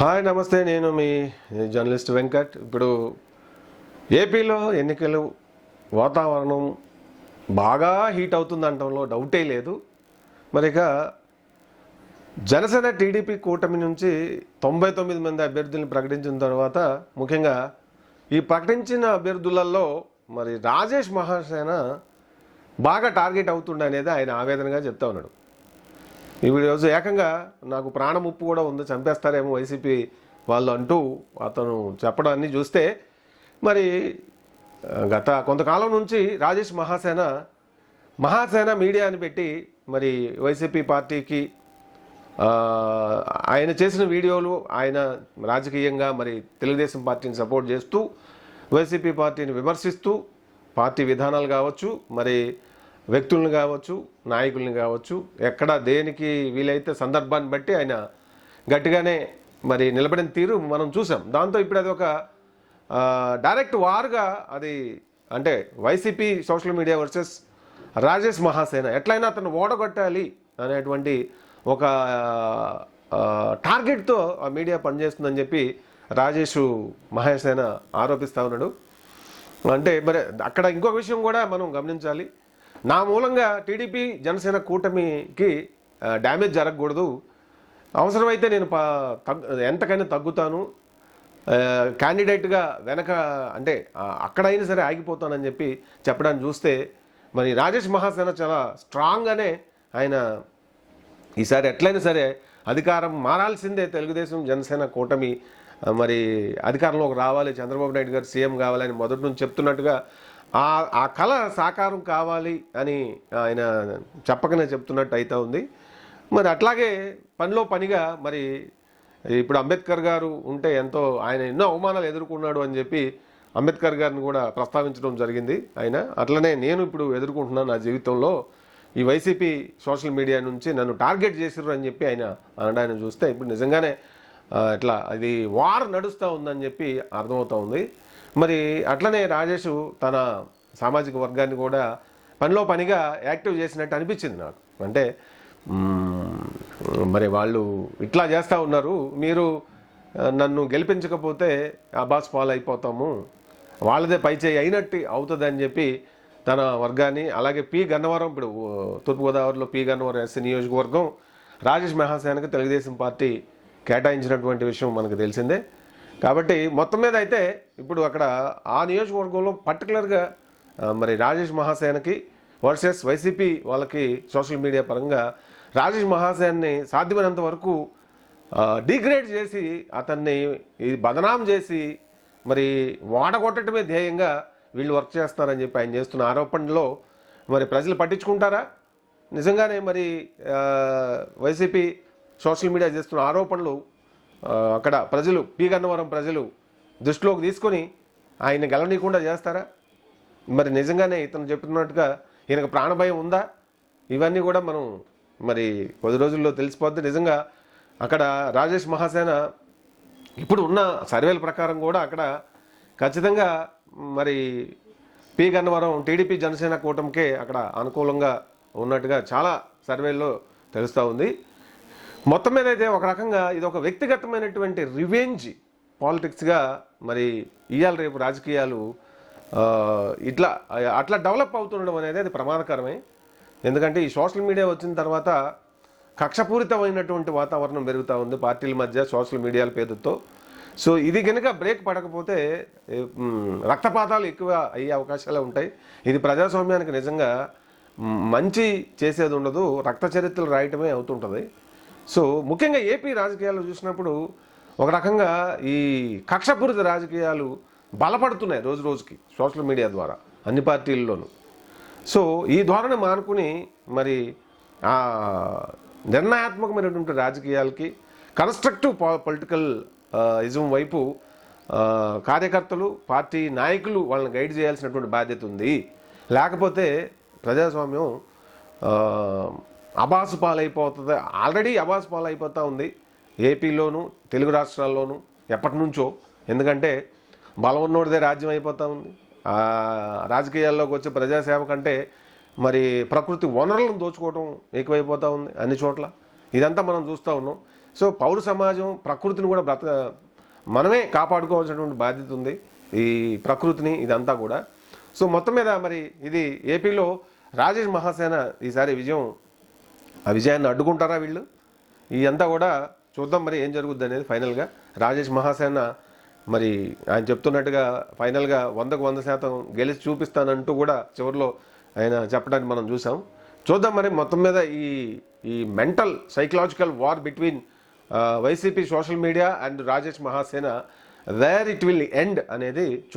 Hi నమస్తే నేను మీ journalist Venkat. ఇప్పుడు ఏపీలో ఎన్నికలు వాతావరణం బాగా హీట్ అవుతుంది అంటంలో డౌటే లేదు. మరి ఇక జనసేన టీడీపీ కూటమి నుంచి తొంభై తొమ్మిది మంది అభ్యర్థులను ప్రకటించిన తర్వాత ముఖ్యంగా ఈ ప్రకటించిన అభ్యర్థులలో మరి రాజేష్ మహాసేన బాగా టార్గెట్ అవుతుండనేది ఆయన ఆవేదనగా చెప్తా ఉన్నాడు. ఈ రోజు ఏకంగా నాకు ప్రాణముప్పు కూడా ఉంది చంపేస్తారేమో వైసీపీ వాళ్ళు అంటూ అతను చెప్పడాన్ని చూస్తే మరి గత కొంతకాలం నుంచి రాజేష్ మహాసేన మహాసేన మీడియా అని పెట్టి మరి వైసీపీ పార్టీకి ఆయన చేసిన వీడియోలు ఆయన రాజకీయంగా మరి తెలుగుదేశం పార్టీని సపోర్ట్ చేస్తూ వైసీపీ పార్టీని విమర్శిస్తూ పార్టీ విధానాలు కావచ్చు మరి వ్యక్తులను కావచ్చు నాయకుల్ని కావచ్చు ఎక్కడ దేనికి వీలైతే సందర్భాన్ని బట్టి ఆయన గట్టిగానే మరి నిలబడిన తీరు మనం చూసాం. దాంతో ఇప్పుడు అది ఒక డైరెక్ట్ వారుగా అది అంటే YCP social media versus Rajesh Mahasena ఎట్లయినా అతను ఓడగొట్టాలి అనేటువంటి ఒక టార్గెట్తో ఆ మీడియా పనిచేస్తుందని చెప్పి రాజేష్ మహాసేన ఆరోపిస్తా ఉన్నాడు. అంటే మరి అక్కడ ఇంకొక విషయం కూడా మనం గమనించాలి. నా మూలంగా టీడీపీ జనసేన కూటమికి డ్యామేజ్ జరగకూడదు. అవసరమైతే నేను ఎంతకైనా తగ్గుతాను. క్యాండిడేట్గా వెనక అంటే అక్కడైనా సరే ఆగిపోతానని చెప్పి చెప్పడానికి చూస్తే మరి రాజేష్ మహాసేన చాలా స్ట్రాంగ్గానే ఆయన ఈసారి ఎట్లయినా సరే అధికారం మారాల్సిందే తెలుగుదేశం జనసేన కూటమి. మరి అధికారంలోకి రావాలి. చంద్రబాబు నాయుడు గారు సీఎం కావాలని మొదటి నుంచి చెప్తున్నట్టుగా ఆ ఆ కళ సాకారం కావాలి అని ఆయన చెప్పకనే చెప్తున్నట్టు అయితే ఉంది. మరి అట్లాగే పనిలో పనిగా మరి ఇప్పుడు అంబేద్కర్ గారు ఉంటే ఎంతో ఆయన ఎన్నో అవమానాలు ఎదుర్కొన్నాడు అని చెప్పి అంబేద్కర్ గారిని కూడా ప్రస్తావించడం జరిగింది ఆయన. అట్లనే నేను ఇప్పుడు ఎదుర్కొంటున్నాను నా జీవితంలో. ఈ వైసీపీ సోషల్ మీడియా నుంచి నన్ను టార్గెట్ చేసిర్రు అని చెప్పి ఆయన అనడాన్ని చూస్తే ఇప్పుడు నిజంగానే ఇట్లా అది వార్ నడుస్తూ ఉందని చెప్పి అర్థమవుతూ ఉంది. మరి అట్లనే రాజేష్ తన సామాజిక వర్గాన్ని కూడా పనిలో పనిగా యాక్టివ్ చేసినట్టు అనిపించింది నాకు. అంటే మరి వాళ్ళు ఇట్లా చేస్తూ ఉన్నారు. మీరు నన్ను గెలిపించకపోతే అబ్బాస్ పాలు అయిపోతాము. వాళ్ళదే పైచేయి అయినట్టు అవుతుందని చెప్పి తన వర్గాన్ని అలాగే పి గన్నవరం ఇప్పుడు తూర్పుగోదావరిలో పి గన్నవరం ఎస్సీ నియోజకవర్గం రాజేష్ మహాసేనకు తెలుగుదేశం పార్టీ కేటాయించినటువంటి విషయం మనకు తెలిసిందే. కాబట్టి మొత్తం మీద అయితే ఇప్పుడు అక్కడ ఆ నియోజకవర్గంలో పర్టికులర్గా మరి రాజేష్ మహాసేనకి వర్సెస్ వైసీపీ వాళ్ళకి సోషల్ మీడియా పరంగా రాజేష్ మహాసేన్ని సాధ్యమైనంత వరకు డిగ్రేడ్ చేసి అతన్ని ఈ బదనాం చేసి మరి వాడగొట్టడమే ధ్యేయంగా వీళ్ళు వర్క్ చేస్తారని చెప్పి ఆయన చేస్తున్న ఆరోపణలో మరి ప్రజలు పట్టించుకుంటారా? నిజంగానే మరి వైసీపీ సోషల్ మీడియా చేస్తున్న ఆరోపణలు అక్కడ ప్రజలు పీ గన్నవరం ప్రజలు దృష్టిలోకి తీసుకొని ఆయన గెలవనీయకుండా చేస్తారా? మరి నిజంగానే ఇతను చెప్తున్నట్టుగా ఈయనకు ప్రాణభయం ఉందా? ఇవన్నీ కూడా మనం మరి కొద్ది రోజుల్లో తెలిసిపోద్ది. నిజంగా అక్కడ రాజేష్ మహాసేన ఇప్పుడు ఉన్న సర్వేల ప్రకారం కూడా అక్కడ ఖచ్చితంగా మరి పి గన్నవరం టీడీపీ జనసేన కూటమికే అక్కడ అనుకూలంగా ఉన్నట్టుగా చాలా సర్వేల్లో తెలుస్తూ ఉంది. మొత్తం మీద అయితే ఒక రకంగా ఇది ఒక వ్యక్తిగతమైనటువంటి రివెంజ్ పాలిటిక్స్గా మరి ఇవాళ రేపు రాజకీయాలు ఇట్లా అట్లా డెవలప్ అవుతుండడం అనేది అది ప్రమాదకరమే. ఎందుకంటే ఈ సోషల్ మీడియా వచ్చిన తర్వాత కక్షపూరితమైనటువంటి వాతావరణం పెరుగుతూ ఉంది పార్టీల మధ్య సోషల్ మీడియాల పేరుతో. సో ఇది కనుక బ్రేక్ పడకపోతే రక్తపాతాలు ఎక్కువ అయ్యే అవకాశాలు ఉంటాయి. ఇది ప్రజాస్వామ్యానికి నిజంగా మంచి చేసేది ఉండదు. రక్త చరిత్రలు రాయటమే అవుతుంటుంది. సో ముఖ్యంగా ఏపీ రాజకీయాలు చూసినప్పుడు ఒక రకంగా ఈ కక్షపూరిత రాజకీయాలు బలపడుతున్నాయి రోజు రోజుకి సోషల్ మీడియా ద్వారా అన్ని పార్టీల్లోనూ. సో ఈ ధోరణి మానుకుని మరి ఆ నిర్ణయాత్మకమైనటువంటి రాజకీయాలకి కన్స్ట్రక్టివ్ పొలిటికల్ ఇజం వైపు కార్యకర్తలు పార్టీ నాయకులు వాళ్ళని గైడ్ చేయాల్సినటువంటి బాధ్యత ఉంది. లేకపోతే ప్రజాస్వామ్యం అబాసు పాలైపోతుంది. ఆల్రెడీ అబాసు పాలైపోతూ ఉంది. ఏపీలోను తెలుగు రాష్ట్రాల్లోనూ ఎప్పటి నుంచో. ఎందుకంటే బలం ఉన్నోడిదే రాజ్యం అయిపోతూ ఉంది. రాజకీయాల్లోకి వచ్చే ప్రజాసేవ కంటే మరి ప్రకృతి వనరులను దోచుకోవడం ఎక్కువైపోతూ ఉంది అన్ని చోట్ల. ఇదంతా మనం చూస్తూ ఉన్నాం. సో పౌర సమాజం ప్రకృతిని కూడా బ్రత మనమే కాపాడుకోవాల్సినటువంటి బాధ్యత ఉంది ఈ ప్రకృతిని ఇదంతా కూడా. సో మొత్తం మీద మరి ఇది ఏపీలో రాజేష్ మహాసేన ఈసారి విజయం ఆ విజయాన్ని అడ్డుకుంటారా వీళ్ళు? ఇదంతా కూడా చూద్దాం మరి ఏం జరుగుద్ది అనేది ఫైనల్గా. రాజేష్ మహాసేన మరి ఆయన చెప్తున్నట్టుగా ఫైనల్గా వందకు వంద శాతం గెలిచి చూపిస్తానంటూ కూడా చివరిలో ఆయన చెప్పడానికి మనం చూసాం. చూద్దాం మరి మొత్తం మీద ఈ ఈ mental psychological war between YCP social media and Rajesh Mahasena where it will end అనేది చూ